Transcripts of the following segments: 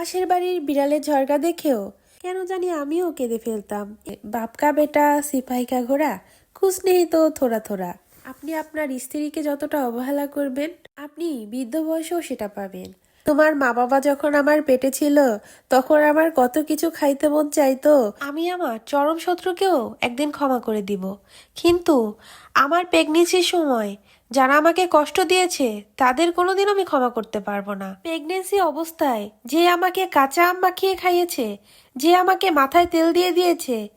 পাশের বাড়ির বিড়ালের ঝরগা দেখেও কেন জানি আমিও কেঁদে ফেলতাম। বাপকা বেটা, সিপাহিকা ঘোড়া, খুশ নেই তো থোড়া থোড়া। আপনি আপনার স্ত্রীকে যতটা অবহেলা করবেন, আপনি বৃদ্ধ বয়সেও সেটা পাবেন। তোমার মা বাবা যখন আমার পেটে ছিল, তখন আমার কত কিছু খাইতে মন চাইতো, আমি আমার চরম শত্রুকেও একদিন ক্ষমা করে দিব। কিন্তু আমার প্রেগনেন্সির সময় যারা আমাকে কষ্ট দিয়েছে, তাদের কোনোদিন আমি ক্ষমা করতে পারব না। প্রেগনেন্সি অবস্থায় যে আমাকে কাঁচা আম মাখিয়ে খাইয়েছে, যে আমাকে মাথায় তেল দিয়ে দিয়েছে,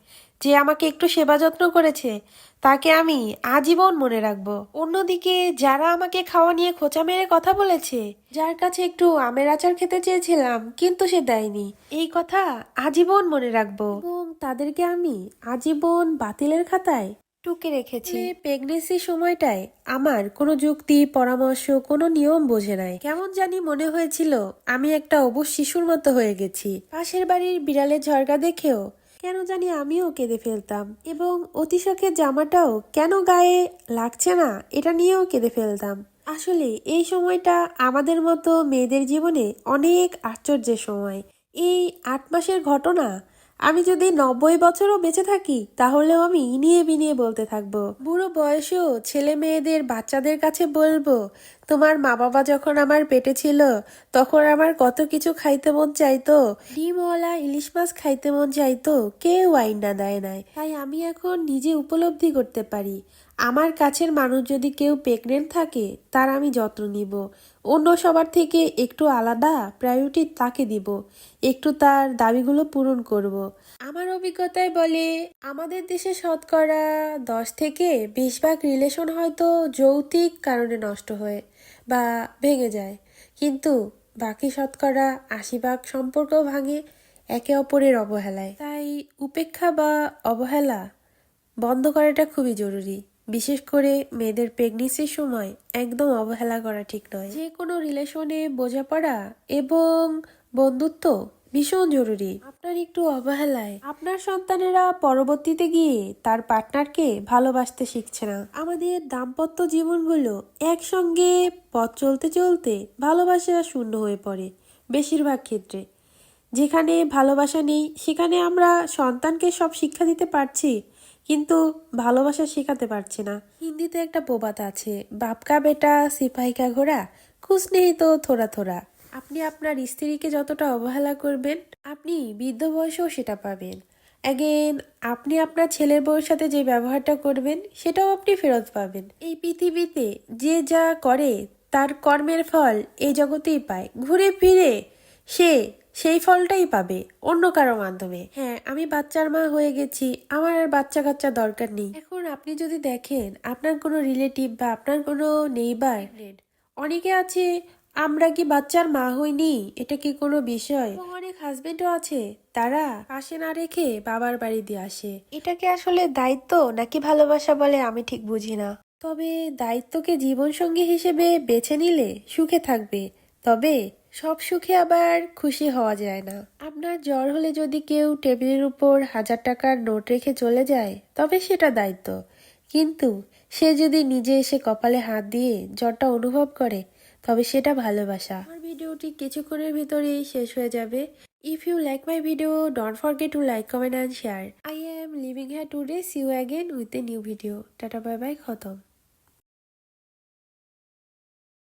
যে আমাকে একটু সেবা যত্ন করেছে, তাকে আমি আজীবন মনে রাখব। অন্যদিকে যারা আমাকে খাওয়া নিয়ে খোঁচা মেরে কথা বলেছে, যার কাছে একটু আমের আচার খেতে চেয়েছিলাম, কিন্তু সে দেয়নি। এই কথা আজীবন মনে রাখব। এবং তাদেরকে আমি আজীবন বাতিলের খাতায় টুকে রেখেছি। প্রেগনেন্সি সময়টায় আমার কোনো যুক্তি, পরামর্শ, কোনো নিয়ম বোঝে নাই। কেমন জানি মনে হয়েছিল আমি একটা অবুজ শিশুর মতো হয়ে গেছি। পাশের বাড়ির বিড়ালের ঝরগা দেখেও কেন জানি আমিও কেঁদে ফেলতাম এবং অতিশখের জামাটাও কেন গায়ে লাগছে না এটা নিয়েও কেঁদে ফেলতাম। আসলে এই সময়টা আমাদের মতো মেয়েদের জীবনে অনেক আশ্চর্যের সময়। এই আট মাসের ঘটনা আমি যদি নব্বই বছরও বেঁচে থাকি, তাহলেও আমি ইনিয়ে বিনিয়ে বলতে থাকব। বুড়ো বয়সেও ছেলে মেয়েদের বাচ্চাদের কাছে বলব, তোমার মা বাবা যখন আমার পেটে ছিল, তখন আমার কত কিছু খাইতে মন চাইতো। ডিমওয়ালা ইলিশ মাছ খাইতে মন চাইতো, কেউ আইন না দেয় নাই। তাই আমি এখন নিজে উপলব্ধি করতে পারি। আমার কাছের মানুষ যদি কেউ প্রেগনেন্ট থাকে, তার আমি যত্ন নিব। অন্য সবার থেকে একটু আলাদা প্রায়োরিটি তাকে দিব। একটু তার দাবিগুলো পূরণ করব। আমার অভিজ্ঞতায় বলে, আমাদের দেশে শতকরা দশ থেকে বিশ ভাগ রিলেশন হয়তো যৌতিক কারণে নষ্ট হয়ে বা ভেঙে যায়। কিন্তু বাকি শতকরা আশি ভাগ সম্পর্ক ভাঙে একে অপরের অবহেলায়। তাই উপেক্ষা বা অবহেলা বন্ধ করাটা খুবই জরুরি। বিশেষ করে মেয়েদের প্রেগনেন্সির সময় একদম অবহেলা করা ঠিক নয়। যে কোনো রিলেশনে বোঝাপড়া এবং বন্ধুত্ব ভীষণ জরুরি। আপনার একটু অবহেলায় আপনার সন্তানেরা পরবর্তীতে গিয়ে তার পার্টনারকে ভালোবাসতে শিখছে না। আমাদের দাম্পত্য জীবনগুলো একসঙ্গে পথ চলতে চলতে ভালোবাসা শূন্য হয়ে পড়ে বেশিরভাগ ক্ষেত্রে। যেখানে ভালোবাসা নেই, সেখানে আমরা সন্তানকে সব শিক্ষা দিতে পারছি কিন্তু ভালোবাসা শেখাতে পারছি না। হিন্দিতে একটা প্রবাদ আছে বাপকা বেটা সিপাহিকা ঘোড়া, খুশ তো থোড়া থোড়া। আপনি আপনার স্ত্রীকে যতটা অবহেলা করবেন, আপনি বৃদ্ধ বয়সেও সেটা পাবেন। অ্যাগেন আপনি আপনার ছেলের বউয়ের সাথে যে ব্যবহারটা করবেন, সেটাও আপনি ফেরত পাবেন। এই পৃথিবীতে যে যা করে, তার কর্মের ফল এই জগতেই পায়। ঘুরে ফিরে সে সেই ফলটাই পাবে অন্য কারও মাধ্যমে। হ্যাঁ আমি বাচ্চার মা হয়ে গেছি, আমার আর বাচ্চা কাচ্চা দরকার নেই। এখন আপনি যদি দেখেন আপনার কোনো রিলেটিভ বা আপনার কোনো নেইবার অনেকে আছে, আমরা কি বাচ্চার মা হইনি? এটা কি কোনো বিষয়? অনেক হাজবেন্ডও আছে, তারা পাশে না রেখে বাবার বাড়ি দিয়ে আসে এটাকে আসলে দায়িত্ব নাকি ভালোবাসা বলে আমি ঠিক বুঝি না। তবে দায়িত্বকে জীবনসঙ্গী হিসেবে বেছে নিলে সুখে থাকবে। তবে সব সুখে আবার খুশি হওয়া যায় না। আপনার জ্বর হলে যদি কেউ টেবিলের উপর হাজার টাকার নোট রেখে চলে যায়, তবে সেটা দায়িত্ব। কিন্তু সে যদি নিজে এসে কপালে হাত দিয়ে জ্বরটা অনুভব করে, তবে সেটা ভালোবাসা। আমার ভিডিওটি কিছুক্ষণের ভিতরেই শেষ হয়ে যাবে। If you like my video don't forget to like comment and share I am living here today see you again with a new video tata bye bye খতম।